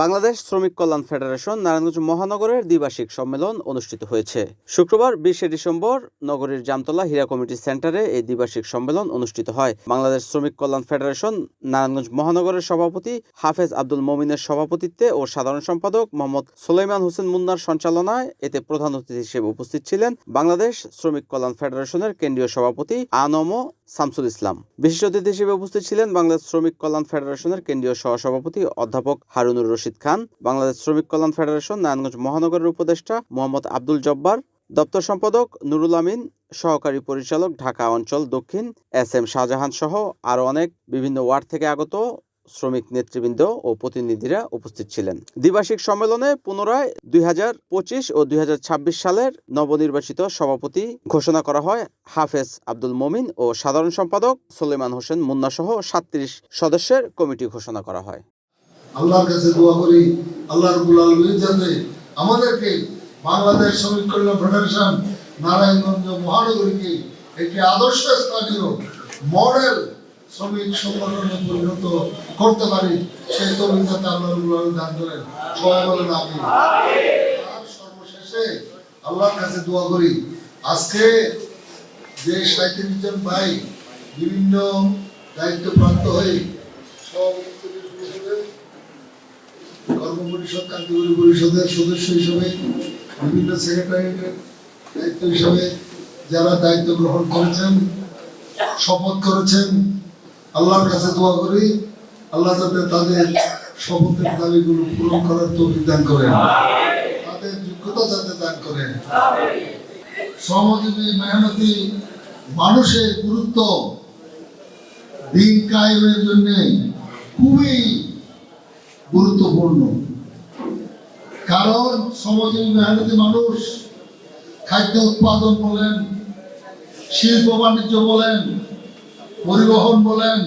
বাংলাদেশ শ্রমিক কল্যাণ ফেডারেশন নারায়ণগঞ্জ মহানগরের দ্বিবার্ষিক সম্মেলন অনুষ্ঠিত হয়েছে। শুক্রবার বিশে ডিসেম্বর নগরীর জামতলা হীরা কমিটি সেন্টারে এই দ্বিবার্ষিক সম্মেলন অনুষ্ঠিত হয়। বাংলাদেশ শ্রমিক কল্যাণ ফেডারেশন নারায়ণগঞ্জ মহানগরের সভাপতি হাফেজ আব্দুল মমিনের সভাপতিত্বে ও সাধারণ সম্পাদক মোহাম্মদ সুলাইমান হোসেন মুন্নার সঞ্চালনায় এতে প্রধান অতিথি হিসেবে উপস্থিত ছিলেন বাংলাদেশ শ্রমিক কল্যাণ ফেডারেশনের কেন্দ্রীয় সভাপতি আনম শামসুল ইসলাম। বিশেষ অতিথি হিসেবে উপস্থিত ছিলেন বাংলাদেশ শ্রমিক কল্যাণ ফেডারেশনের কেন্দ্রীয় সহসভাপতি অধ্যাপক হারুনুর রশিদ খান, বাংলাদেশ শ্রমিক কল্যাণ ফেডারেশন নারায়ণগঞ্জ মহানগরের উপদেষ্টা মোহাম্মদ আব্দুল জব্বার, দপ্তর সম্পাদক নুরুল আমিন, সহকারী পরিচালক ঢাকা অঞ্চল দক্ষিণ এস এম শাহজাহান সহ আরও অনেক বিভিন্ন ওয়ার্ড থেকে আগত শ্রমিক নেতৃবৃন্দ ও প্রতিনিধিরা উপস্থিত ছিলেন। দ্বিবার্ষিক সম্মেলনে পুনরায় দুই হাজার পঁচিশ ও দুই হাজার ছাব্বিশ সালের নবনির্বাচিত সভাপতি ঘোষণা করা হয়। হাফেজ আব্দুল মমিন ও সাধারণ সম্পাদক সুলেমান হোসেন মুন্না সহ সাতত্রিশ সদস্যের কমিটি ঘোষণা করা হয়। আল্লাহর কাছে দোয়া করি, আল্লাহ আমাদেরকে বাংলাদেশ শ্রমিক কল্যাণ ফেডারেশন নারায়ণগঞ্জ মহানগরীকে একটি আদর্শ স্থানীয় মডেল শ্রমিক সংগঠনে পরিণত করতে পারি, সেই তরুণ যাতে আল্লাহ দান করেন। সবাই বলেন আমি সর্বশেষে আল্লাহর কাছে দোয়া করি, আজকে যে সাঁত্রিশ জন ভাই বিভিন্ন দায়িত্ব প্রাপ্ত হয়ে কর্ম পরিষদ, কার্যকরী পরিষদের সদস্য হিসেবে, বিভিন্ন সেক্রেটারিয়েটের দায়িত্ব হিসেবে যারা দায়িত্ব গ্রহণ করেছেন, শপথ করেছেন আল্লাহর কাছে দোয়া করি, আল্লাহ যাতে তাদের শপথের পূরণ করার তৌফিক দান করেন। তাদের যোগ্যতা যাতে দান করেন। মেহনতি মানুষের গুরুত্ব দিন কায়েমের জন্য খুবই গুরুত্বপূর্ণ। কারণ শ্রমজীবী, মেহনতি মানুষ খাদ্য উৎপাদন বলেন, শিল্প বাণিজ্য বলেন পরিবহন বলেন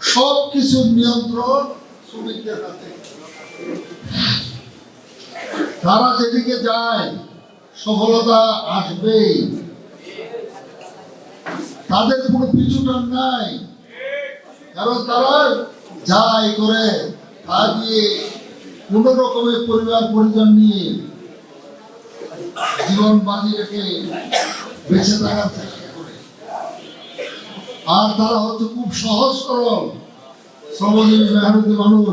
সব কিছুর নিয়ন্ত্রণ শ্রমিকদের হাতে। তারা যেদিকে যায়, সফলতা আসবেই। তাদের কোনো পিছুটান নাই। কারণ তারা যায় করে, তা দিয়ে কোন রকমের পরিবার পরিজন নিয়ে জীবন বাজি রেখে বেঁচে থাকার চেষ্টা আর তারা হচ্ছে খুব সহজ সরল। শ্রমজীবী মেহনতি মানুষ,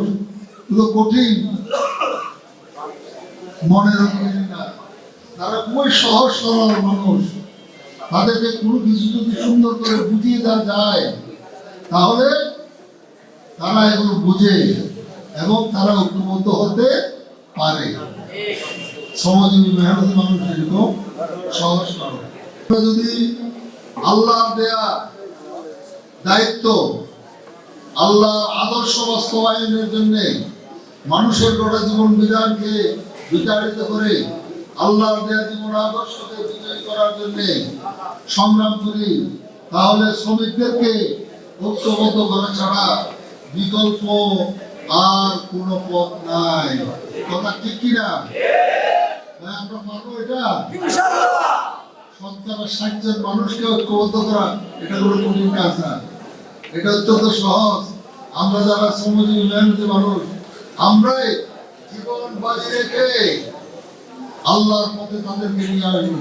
এগুলো কঠিন। মনের তারা খুবই সহজ সরল মানুষ। তাদেরকে কোনো কিছু যদি সুন্দর করে বুঝিয়ে দেওয়া যায়, তাহলে তারা এগুলো বুঝে এবং তারা ঐক্যবদ্ধ হতে পারে। শ্রমজীবী মেহনতি মানুষ এরকম সহজ সরল। যদি আল্লাহ দেয়া দায়িত্ব আল্লাহ আদর্শ বাস্তবায়নের জন্য মানুষের গোটা জীবন বিধানকে বিতাড়িত করে আল্লাহর দেয়া জীবন আদর্শকে বিজয়ী করার জন্য সংগ্রাম করি তাহলে শ্রমিকদেরকে ঐক্যবদ্ধ করা ছাড়া বিকল্প আর কোন পথ নাই। কথা ঠিক কিনা আমরা পারব এটা? সন্তানের ষাট জন মানুষকে ঐক্যবদ্ধ করা এটা কোনো কঠিন কাজ না। এটা অত্যন্ত সহজ। আমরা যারা শ্রমজীবী মেহনতি মানুষ আমরাই জীবন বাজি রেখে আল্লাহর পথে তাদেরকে নিয়ে আসব।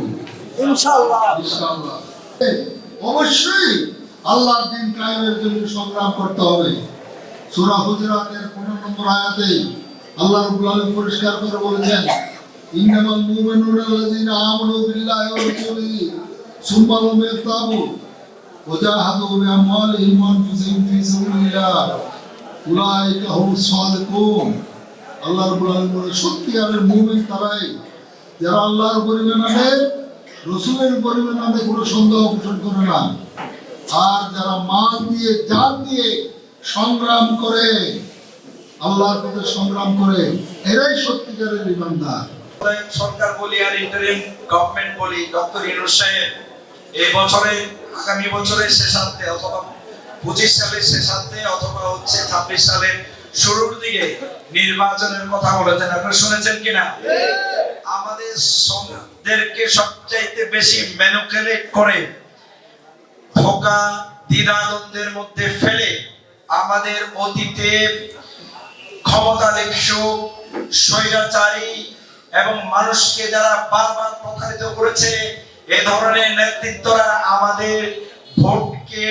ইনশাআল্লাহ। ইনশাআল্লাহ। অবশ্যই আল্লাহর দিন কায়েমের জন্য সংগ্রাম করতে হবে। সূরা হুজুরাতের 15 নম্বর আয়াতে আল্লাহ রাব্বুল আলামিন পরিষ্কার করে বলেছেন ইন্নামাল মুমিনুনা আল্লাযিনা আমানু বিল্লাহি ওয়া রাসূলিহি সুম্মা লাম ইয়ারতাবু জাহাদু বিআমওয়ালিহিম ওয়া আনফুসিহিম ফি সাবিলিল্লাহ। উলাইকা হুমুস সাদিকুন আল্লাহ রাব্বুল আলামিন সত্যিকারের মুমিন তারাই যারা আল্লাহর আনে, রসুলের আনে, কোনো সন্দেহ পোষণ করে না। আর যারা মাল দিয়ে জান দিয়ে সংগ্রাম করে, আল্লাহর পথে সংগ্রাম করে, এরাই সত্যিকারের ইমানদার সরকার বলি আর ইন্টারিম গভর্নমেন্ট বলি, ডক্টর ইনুস সাহেব, এই বছরে আগামী বছরের শেষান্তে অথবা পঁচিশ সালের শেষান্তে অথবা হচ্ছে ছাব্বিশ সালের শুরুর দিকে নির্বাচনের কথা বলেছেন আপনি শুনেছেন কিনা? আমাদের শ্রমিকদেরকে সবচাইতে বেশি ম্যানুকুলেট করে ধোকা দ্বিধাদ্বন্দ্বের মধ্যে ফেলে আমাদের অতীতে ক্ষমতা লিপ্সু স্বৈরাচারী এবং মানুষকে যারা বারবার প্রতারিত করেছে এ ধরনের নেতৃত্বরা আমাদের ভোটকে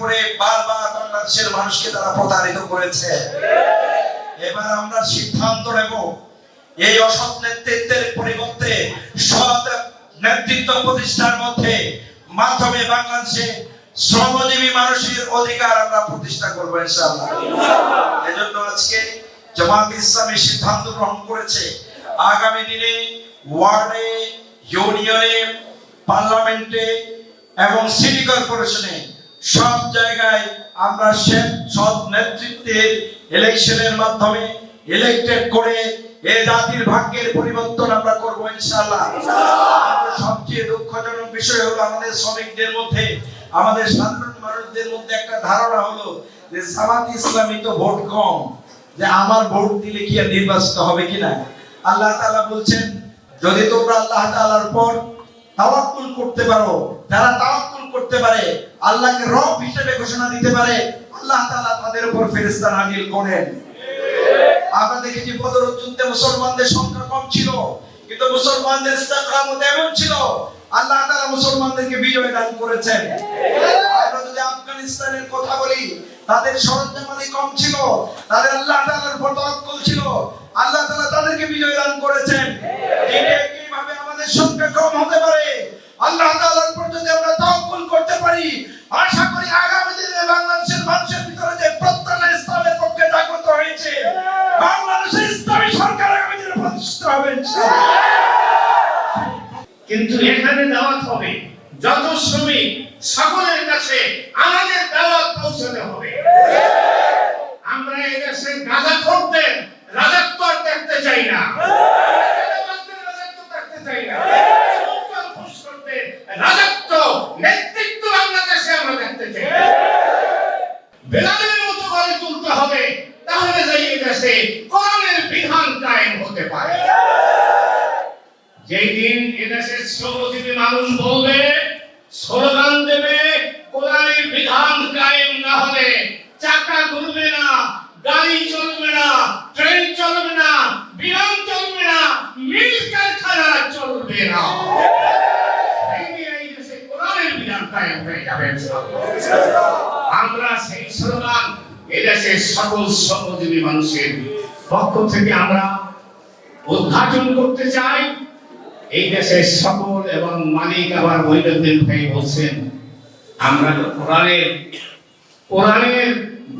করে বারবার বাংলাদেশের মানুষকে তারা প্রতারিত করেছে। এবার আমরা সিদ্ধান্ত নেব, এই অসৎ নেতৃত্বের পরিবর্তে সৎ নেতৃত্ব প্রতিষ্ঠার মধ্যে মাধ্যমে বাংলাদেশে শ্রমজীবী মানুষের অধিকার আমরা প্রতিষ্ঠা করব ইনশাআল্লাহ। এজন্য আজকে জামাত ইসলামী সিদ্ধান্ত গ্রহণ করেছে। আগামী দিনে ওয়ার্ডে ইউনিয়নে পার্লামেন্টে এবং সিটি কর্পোরেশনে সব জায়গায় আমরা সৎ নেতৃত্বের ইলেকশনের মাধ্যমে ইলেক্টেড করে এই জাতির ভাগ্যের পরিবর্তন আমরা করব ইনশাআল্লাহ। আমাদের সবচেয়ে দুঃখজনক বিষয় হলো আমাদের শ্রমিকদের মধ্যে আমাদের সাধারণ মানুষদের মধ্যে একটা ধারণা হলো যে জামাত ইসলামী তো ভোট কম যে আমার ভোট দিলে কি আর নির্বাচিত হবে কিনা? আল্লাহ তাআলা বলছেন যদি তোমরা আল্লাহ তাআলার পর তাওয়াক্কুল করতে পারো, যারা তাওয়াক্কুল করতে পারে, আল্লাহকে রব হিসেবে ঘোষণা দিতে পারে, আল্লাহ তাআলা তাদের উপর ফেরেশতা নাজিল করেন। আমরা দেখেছি বদর যুদ্ধে মুসলমানদের সংখ্যা কম ছিল, কিন্তু মুসলমানদের ইস্তেকামত এমন ছিল, আল্লাহ তাআলা মুসলমানদেরকে বিজয় দান করেছেন। আমরা যদি আফগানিস্তানের কথা বলি, তাদের সরঞ্জামানি কম ছিল, তাদের আল্লাহ তাআলার উপর তাওয়াক্কুল ছিল, আল্লাহ তাআলা তাদেরকে বিজয় দান করেছেন। আমাদের সংখ্যা কম হতে পারে। আল্লাহ তাআলার উপর যদি আমরা তাওয়াক্কুল করতে পারি। আশা করি আগামী দিনে বাংলাদেশের মানুষের ভিতরে যে প্রত্যাশা ইসলামের পক্ষে জাগ্রত হয়েছে বাংলাদেশে ইসলামী সরকার আগামী দিনে প্রতিষ্ঠিত হবে কিন্তু এখানে দাওয়াত হবে। যত শ্রমিক সকলের কাছে আমাদের দাওয়াত পৌঁছাতে হবে। আমরা এদেশের গাজা খোরদের রাজত্ব দেখতে চাই না। চাই। তুলতে হবে, তাহলে যাই দেশে করণের বিধান কায়েম হতে পারে। যেই দিন এদেশের শ্রমজীবী মানুষ বলবে স্লোগান দেবে কোরআনের বিধান কায়েম না হলে চাকা ঘুরবে না গাড়ি চলবে না ট্রেন চলবে না বিমান চলবে না মিল কারখানা চলবে না সেই দিন এই দেশে কোরআনের বিধান কায়েম হয়ে যাবে ইনশাআল্লাহ। আমরা সেই স্লোগান এদেশের সকল সর্বজীবী মানুষের পক্ষ থেকে আমরা উদ্ঘাটন করতে চাই। এই দেশের সকল এবং মালিক আবার মহিলাদের ভাই বলছেন, আমরা কোরআনের কোরআনের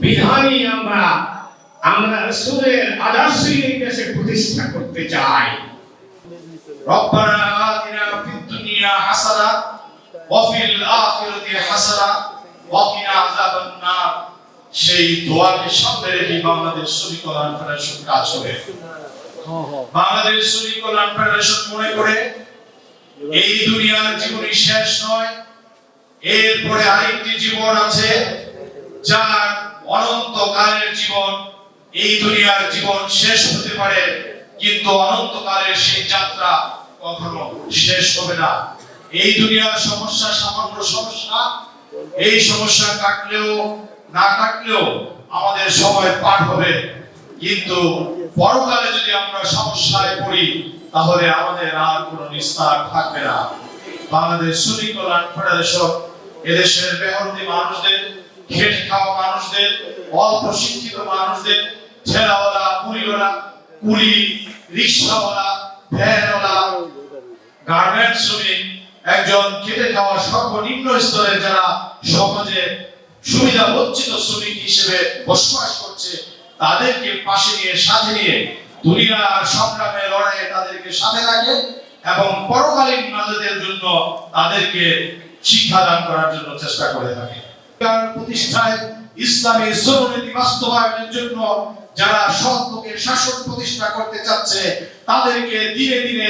বিধানই আমরা আমরা সুরের আদর্শই এই দেশে প্রতিষ্ঠা করতে চাই। রব্বানা আতিনা ফিদ দুনিয়া হাসানা, ওয়া ফিল আখিরাতি হাসানা, ওয়া কিনা আযাবান নার। সেই দোয়াকে সামনে রেখে বাংলাদেশ শ্রমিক কল্যাণ ফেডারেশন কাজ করে। বাংলাদেশ শ্রমিক কল্যাণ ফেডারেশন মনে করে এই দুনিয়ার জীবনই শেষ নয়, এরপরে আরেকটি জীবন আছে যার অনন্তকালের জীবন, এই দুনিয়ার জীবন শেষ হতে পারে, কিন্তু অনন্তকালের সেই যাত্রা কখনো শেষ হবে না। এই দুনিয়ার সমস্যা, সামান্য সমস্যা, এই সমস্যা কাটলেও না কাটলেও আমাদের সময় পার হবে। কিন্তু পরকালে যদি আমরা সমস্যায় পড়ি, তাহলে আমাদের আর কোনো নিস্তার থাকবে না। বাংলাদেশ শ্রমিক কল্যাণ ফেডারেশন, এদেশের মেহনতি মানুষদের, খেটে খাওয়া মানুষদের অল্প শিক্ষিত মানুষদের, ঠেলাওয়ালা কুলিওয়ালা কুলি, রিক্সাওয়ালা, ভ্যানওয়ালা, গার্মেন্টস শ্রমিক, একজন খেটে খাওয়া সর্বনিম্ন স্তরের যারা সমাজে সুবিধা বঞ্চিত শ্রমিক হিসেবে বসবাস করছে, তাদেরকে পাশে নিয়ে, সাথে নিয়ে দুনিয়ার সংগ্রামে লড়াইয়ে তাদেরকে সাথে রাখে এবং পরকালীন নাজাদের জন্য তাদেরকে শিক্ষাদান করার জন্য চেষ্টা করে থাকে। প্রতিষ্ঠায় ইসলামী শ্রমনীতি বাস্তবায়নের জন্য যারা সৎ শাসন প্রতিষ্ঠা করতে চাচ্ছে, তাদেরকে দিনে দিনে,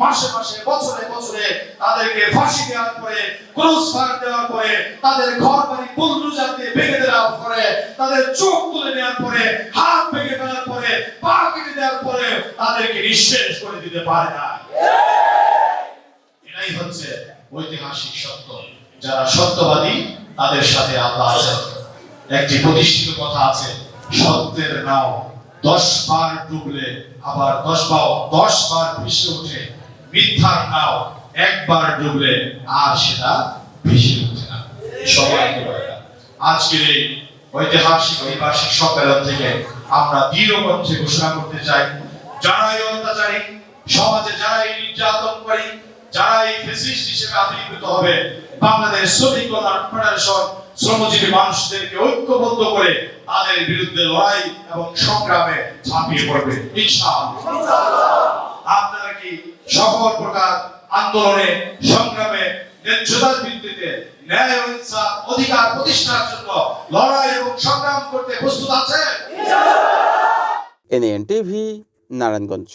মাসে মাসে, বছরে বছরে তাদেরকে ফাঁসি দেওয়ার পরে ক্রস ফায়ার দেওয়ার পরে, তাদের ঘর বাড়ি বুলডোজার দিয়ে ভেঙে দেওয়ার পরে, তাদের চোখ তুলে নেওয়ার পরে, হাত ভেঙে দেওয়ার পরে, পা কেটে দেওয়ার পরে তাদেরকে নিঃশেষ করে দিতে পারে না। এটাই হচ্ছে ঐতিহাসিক সত্য। যারা সত্যবাদী, তাদের সাথে আল্লাহ আছেন। একটি প্রতিষ্ঠিত কথা আছে, সত্যের নাও। দশ বার ডুবলে আবার দশ বার দশ বার ভেসে ওঠে, মিথ্যার নাও। একবার ডুবলে আর সেটা ভেসে ওঠে না। সবাই আজকের এই ঐতিহাসিক ঐতিহাসিক সম্মেলন থেকে আমরা দৃঢ় কণ্ঠে ঘোষণা করতে চাই যারা এই অত্যাচারী, সমাজে যারা এই নির্যাতন করে যারা এই ফেসিস্ট হিসেবে আবির্ভূত হবে, বাংলাদেশ শ্রমিক কল্যাণ ফেডারেশন শ্রমজীবী মানুষদেরকে ঐক্যবদ্ধ করে তাদের বিরুদ্ধে লড়াই এবং সংগ্রামে ঝাঁপিয়ে পড়বে। আপনারা কি সকল প্রকার আন্দোলনে, সংগ্রামে ন্যায্যতার ভিত্তিতে ন্যায় অধিকার প্রতিষ্ঠার জন্য লড়াই এবং সংগ্রাম করতে প্রস্তুত আছেন? NN TV Narayanganj.